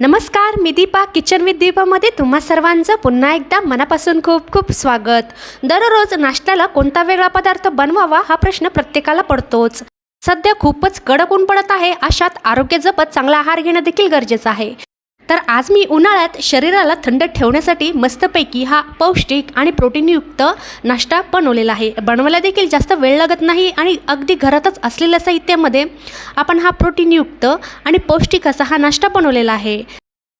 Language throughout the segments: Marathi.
नमस्कार मी दीपा. किचन विथ दीपामध्ये तुम्हा सर्वांचं पुन्हा एकदा मनापासून खूप खूप स्वागत. दररोज नाश्त्याला कोणता वेगळा पदार्थ बनवावा हा प्रश्न प्रत्येकाला पडतोच. सध्या खूपच कडक ऊन पडत आहे. अशात आरोग्य जपत चांगला आहार घेणं देखील गरजेचं आहे. तर आज मी उन्हाळ्यात शरीराला थंड ठेवण्यासाठी मस्तपैकी हा पौष्टिक आणि प्रोटीनयुक्त नाश्ता बनवलेला आहे. बनवायला देखील जास्त वेळ लागत नाही आणि अगदी घरातच असलेल्या साहित्यामध्ये आपण हा प्रोटीनयुक्त आणि पौष्टिक असा हा नाश्ता बनवलेला आहे.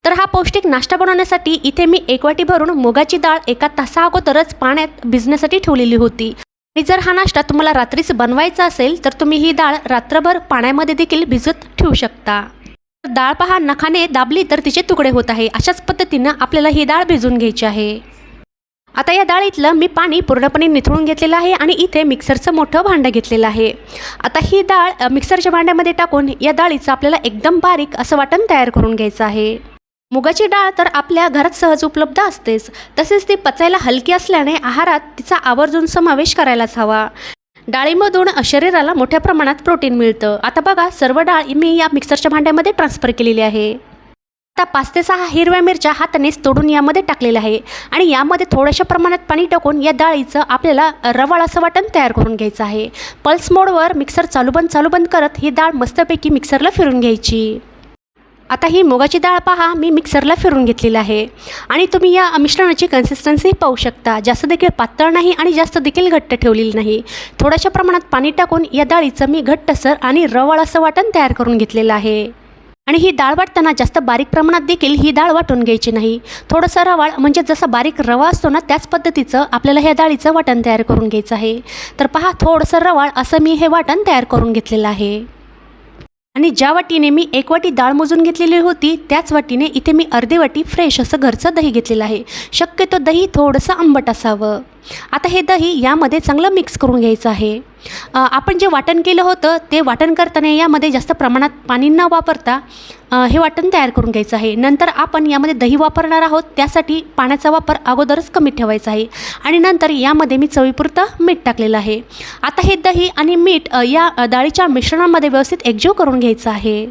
तर हा पौष्टिक नाश्ता बनवण्यासाठी इथे मी एक वाटी भरून मुगाची डाळ एका तासा अगोदरच पाण्यात भिजण्यासाठी ठेवलेली होती. आणि जर हा नाश्ता तुम्हाला रात्रीच बनवायचा असेल तर तुम्ही ही डाळ रात्रभर पाण्यामध्ये देखील भिजत ठेवू शकता. डाळ पहा नखाने दाबली तर तिचे तुकडे होत आहे. अशाच पद्धतीनं आपल्याला ही डाळ भिजून घ्यायची आहे. आता या डाळीतलं मी पाणी पूर्णपणे निथळून घेतलेलं आहे आणि इथे मिक्सरचं मोठं भांडं घेतलेलं आहे. आता ही डाळ मिक्सरच्या भांड्यामध्ये टाकून या डाळीचं आपल्याला एकदम बारीक असं वाटण तयार करून घ्यायचं आहे. मुगाची डाळ तर आपल्या घरात सहज उपलब्ध असतेच. तसेच ती पचायला हलकी असल्याने आहारात तिचा आवर्जून समावेश करायलाच हवा. डाळिंबधून शरीराला मोठ्या प्रमाणात प्रोटीन मिळतं. आता बघा सर्व डाळ मी या मिक्सरच्या भांड्यामध्ये ट्रान्सफर केलेली आहे. आता पाच ते सहा हिरव्या मिरच्या हातानेच तोडून यामध्ये टाकलेल्या आहे आणि यामध्ये थोड्याशा प्रमाणात पाणी टाकून या डाळीचं आपल्याला रवाळ असं वाटण तयार करून घ्यायचं आहे. पल्स मोडवर मिक्सर चालू बंद चालू बंद करत ही डाळ मस्तपैकी मिक्सरला फिरून घ्यायची. आता ही मुगाची डाळ पहा मी मिक्सरला फिरून घेतलेली आहे. आणि तुम्ही या मिश्रणाची कन्सिस्टन्सी पाहू शकता. जास्त देखील पातळ नाही आणि जास्त देखील घट्ट ठेवलेली नाही. थोड्याशा प्रमाणात पाणी टाकून या डाळीचं मी घट्टसर आणि रवाळ असं वाटण तयार करून घेतलेलं आहे. आणि ही डाळ वाटताना जास्त बारीक प्रमाणात देखील ही डाळ वाटून घ्यायची नाही. थोडंसं रवाळ म्हणजे जसा बारीक रवा असतो ना त्याच पद्धतीचं आपल्याला ह्या डाळीचं वाटण तयार करून घ्यायचं आहे. तर पहा थोडंसं रवाळ असं मी हे वाटण तयार करून घेतलेलं आहे. आणि ज्या वाटीने मी एक वाटी डाळ मोजून घेतलेली होती त्याच वाटीने इथे मी अर्धी वाटी फ्रेश असं घरचं दही घेतलेलं आहे. शक्यतो दही थोडंसं आंबट असावं. आता हे दही यामध्ये चांगलं मिक्स करून घ्यायचं आहे. आपण जे वाटण केलं होतं ते वाटण करताना यामध्ये जास्त प्रमाणात पाणी न वापरता हे वाटण तयार करून घ्यायचं आहे. नंतर आपण यामध्ये दही वापरणार आहोत त्यासाठी पाण्याचा वापर अगोदरच कमी ठेवायचा आहे. आणि नंतर यामध्ये मी चवीपुरतं मीठ टाकलेलं आहे. आता हे दही आणि मीठ या डाळीच्या मिश्रणामध्ये व्यवस्थित एकजीव करून घ्यायचं आहे.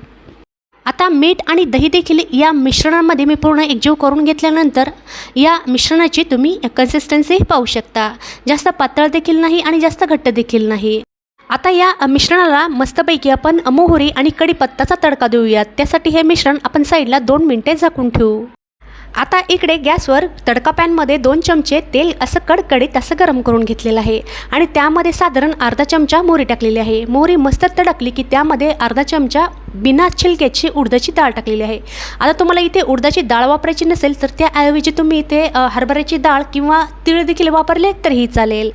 आता मीठ आणि दही देखील या मिश्रणामध्ये मी पूर्ण एकजीव करून घेतल्यानंतर या मिश्रणाची तुम्ही कन्सिस्टन्सी पाहू शकता. जास्त पातळ देखील नाही आणि जास्त घट्ट देखील नाही. आता या मिश्रणाला मस्तपैकी आपण मोहरी आणि कढीपत्ताचा तडका देऊयात. त्यासाठी हे मिश्रण आपण साईडला दोन मिनटे झाकून ठेवू. आता इकडे गॅसवर तडका पॅनमध्ये दोन चमचे तेल असं कडकडीत असं गरम करून घेतलेलं आहे. आणि त्यामध्ये साधारण अर्धा चमचा मोहरी टाकलेली आहे. मोहरी मस्त तडकली की त्यामध्ये अर्धा चमचा बिना छिलक्याची उडदाची डाळ टाकलेली आहे. आता तुम्हाला इथे उडदाची डाळ वापरायची नसेल तर त्याऐवजी तुम्ही इथे हरभऱ्याची डाळ किंवा तीळ देखील वापरले तरीही चालेल.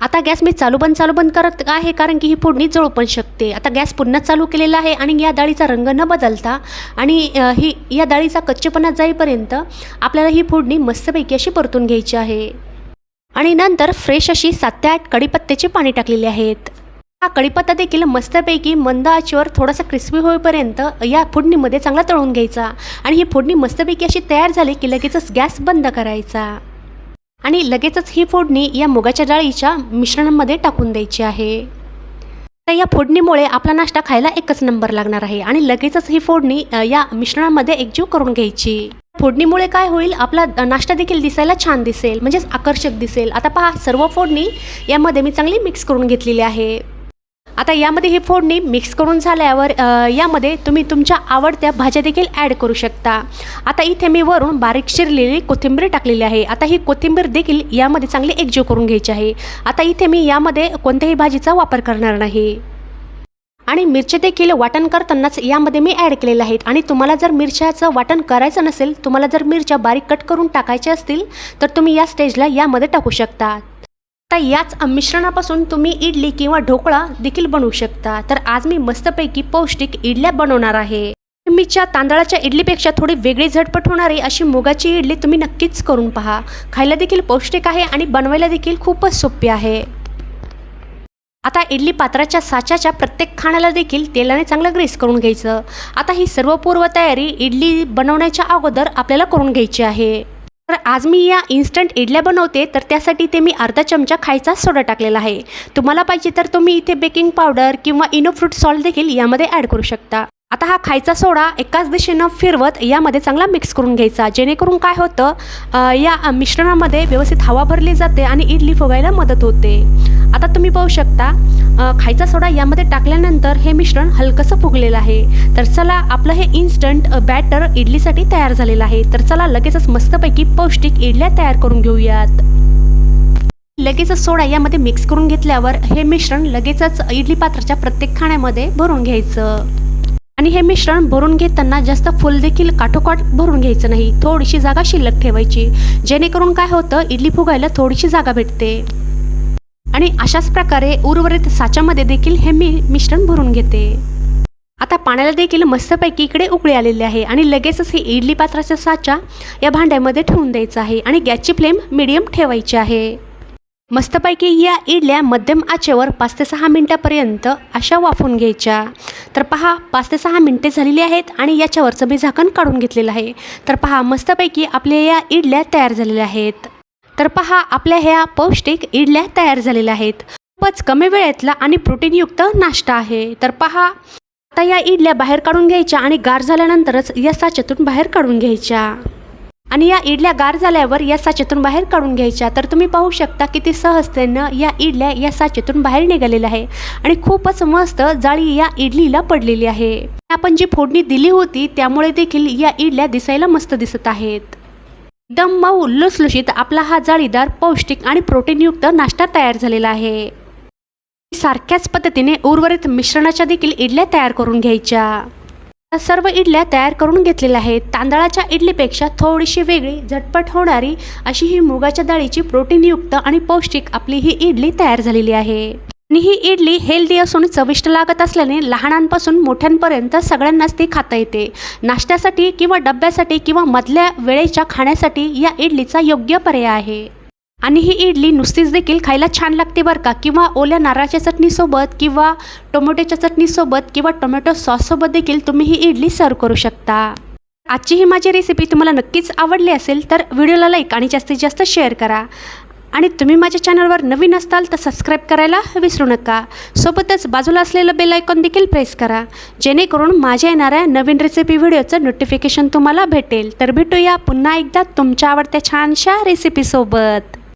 आता गॅस मी चालू बंद चालू बंद करत आहे कारण की ही फोडणी जळू पण शकते. आता गॅस पुन्हा चालू केलेला आहे आणि या डाळीचा रंग न बदलता आणि ही या डाळीचा कच्चेपणा जाईपर्यंत आपल्याला ही फोडणी मस्तपैकी अशी परतून घ्यायची आहे. आणि नंतर फ्रेश अशी सात ते आठ कढीपत्त्याची पाणी टाकलेली आहेत. हा कढीपत्ता देखील मस्तपैकी मंद आचेवर थोडासा क्रिस्पी होईपर्यंत या फोडणीमध्ये चांगला तळून घ्यायचा आणि ही फोडणी मस्तपैकी अशी तयार झाली की लगेचच गॅस बंद करायचा. आणि लगेचच ही फोडणी या मुगाच्या डाळीच्या मिश्रणामध्ये टाकून द्यायची आहे. तर या फोडणीमुळे आपला नाश्ता खायला एकच नंबर लागणार आहे आणि लगेचच ही फोडणी या मिश्रणामध्ये एकजीव करून घ्यायची. फोडणीमुळे काय होईल आपला नाश्ता देखील दिसायला छान दिसेल म्हणजेच आकर्षक दिसेल. आता पहा सर्व फोडणी यामध्ये मी चांगली मिक्स करून घेतलेली आहे. आता यामध्ये ही फोडणी मिक्स करून झाल्यावर यामध्ये तुम्ही तुमच्या आवडत्या भाज्या देखील ॲड करू शकता. आता इथे मी वरून बारीक शिरलेली कोथिंबीर टाकलेली आहे. आता ही कोथिंबीर देखील यामध्ये चांगली एकजीव करून घ्यायची आहे. आता इथे मी यामध्ये कोणत्याही भाजीचा वापर करणार नाही. आणि मिरच्या देखील वाटण करतानाच यामध्ये मी ॲड केलेल्या आहेत. आणि तुम्हाला जर मिरच्याचं वाटण करायचं नसेल तुम्हाला जर मिरच्या बारीक कट करून टाकायच्या असतील तर तुम्ही या स्टेजला यामध्ये टाकू शकता. आता याच मिश्रणापासून तुम्ही इडली किंवा ढोकळा देखील बनवू शकता. तर आज मी मस्तपैकी पौष्टिक इडल्या बनवणार आहे. मीच्या तांदळाच्या इडलीपेक्षा थोडी वेगळी झटपट होणारी अशी मुगाची इडली तुम्ही नक्कीच करून पहा. खायला देखील पौष्टिक आहे आणि बनवायला देखील खूपच सोपी आहे. आता इडली पात्राच्या साच्याच्या प्रत्येक खाण्याला देखील तेलाने चांगलं ग्रेस करून घ्यायचं. आता ही सर्व पूर्व तयारी इडली बनवण्याच्या अगोदर आपल्याला करून घ्यायची आहे. तर आज मी या इन्स्टंट इडल्या बनवते तर त्यासाठी ते मी अर्धा चमचा खायचा सोडा टाकलेला आहे. तुम्हाला पाहिजे तर तुम्ही इथे बेकिंग पावडर किंवा इनो फ्रूट सॉल्ट देखील यामध्ये ॲड करू शकता. आता हा खायचा सोडा एकाच दिशेनं फिरवत यामध्ये चांगला मिक्स करून घ्यायचा. जेणेकरून काय होतं या मिश्रणामध्ये व्यवस्थित हवा भरली जाते आणि इडली फुगायला मदत होते. आता तुम्ही पाहू शकता खायचा सोडा यामध्ये टाकल्यानंतर हे मिश्रण हलकंसं फुगलेलं आहे. तर चला आपलं हे इन्स्टंट बॅटर इडलीसाठी तयार झालेलं आहे. तर चला लगेचच मस्तपैकी पौष्टिक इडल्या तयार करून घेऊयात. लगेचच सोडा यामध्ये मिक्स करून घेतल्यावर हे मिश्रण लगेचच इडली पात्राच्या प्रत्येक खाण्यामध्ये भरून घ्यायचं. आणि हे मिश्रण भरून घेताना जास्त फुल देखील काठोकाठ भरून घ्यायचं नाही. थोडीशी जागा शिल्लक ठेवायची. जेणेकरून काय होतं इडली फुगायला थोडीशी जागा भेटते. आणि अशाच प्रकारे उर्वरित साच्यामध्ये देखील हे मी मिश्रण भरून घेते. आता पाण्याला देखील मस्तपैकी इकडे उकळी आलेली आहे आणि लगेचच हे इडली पात्राचा साचा या भांड्यामध्ये ठेवून द्यायचा आहे आणि गॅसची फ्लेम मिडियम ठेवायची आहे. मस्तपैकी या इडल्या मध्यम आचेवर पाच ते सहा मिनटापर्यंत अशा वाफून घ्यायच्या. तर पहा पाच ते सहा मिनटे झालेली आहेत आणि याच्यावरचं मी झाकण काढून घेतलेलं आहे. तर पहा मस्तपैकी आपल्या या इडल्या तयार झालेल्या आहेत. तर पहा आपल्या ह्या पौष्टिक इडल्या तयार झालेल्या आहेत. खूपच कमी वेळेतला आणि प्रोटीनयुक्त नाश्ता आहे. तर पहा आता या इडल्या बाहेर काढून घ्यायच्या आणि गार झाल्यानंतरच या साच्यातून बाहेर काढून घ्यायच्या. आणि या इडल्या गार झाल्यावर या साचेतून बाहेर काढून घ्यायच्या. तर तुम्ही पाहू शकता किती सहजतेनं या इडल्या या साचेतून बाहेर निघालेल्या आहे. आणि खूपच मस्त जाळी या इडलीला पडलेली आहे. आपण जी फोडणी दिली होती त्यामुळे देखील या इडल्या दिसायला मस्त दिसत आहेत. एकदम मऊ लुसलुशीत आपला हा जाळीदार पौष्टिक आणि प्रोटीनयुक्त नाश्ता तयार झालेला आहे. सारख्याच पद्धतीने उर्वरित मिश्रणाच्या देखील इडल्या तयार करून घ्यायच्या. सर्व इडल्या तयार करून घेतलेल्या आहेत. तांदळाच्या इडलीपेक्षा थोडीशी वेगळी झटपट होणारी अशी ही मुगाच्या डाळीची प्रोटीनयुक्त आणि पौष्टिक आपली ही इडली तयार झालेली आहे. आणि ही इडली हेल्दी असून चविष्ट लागत असल्याने लहानांपासून मोठ्यांपर्यंत सगळ्यांनाच ती खाता येते. नाश्त्यासाठी किंवा डब्यासाठी किंवा मधल्या वेळेच्या खाण्यासाठी या इडलीचा योग्य पर्याय आहे. आणि ही इडली नुसतीच देखील खायला छान लागते बरं का? किंवा ओल्या नारळाच्या चटणीसोबत किंवा टोमॅटोच्या चटणीसोबत किंवा टोमॅटो सॉससोबत देखील तुम्ही ही इडली सर्व करू शकता. आजची ही माझी रेसिपी तुम्हाला नक्कीच आवडली असेल तर व्हिडिओला लाईक आणि जास्तीत जास्त शेअर करा. आणि तुम्ही माझ्या चॅनलवर नवीन असताल तर सबस्क्राईब करायला विसरू नका. सोबतच बाजूला असलेलं बेल आयकॉन देखील प्रेस करा. जेणेकरून माझ्या येणाऱ्या नवीन रेसिपी व्हिडिओचं नोटिफिकेशन तुम्हाला भेटेल. तर भेटूया पुन्हा एकदा तुमच्या आवडत्या छानशा रेसिपीसोबत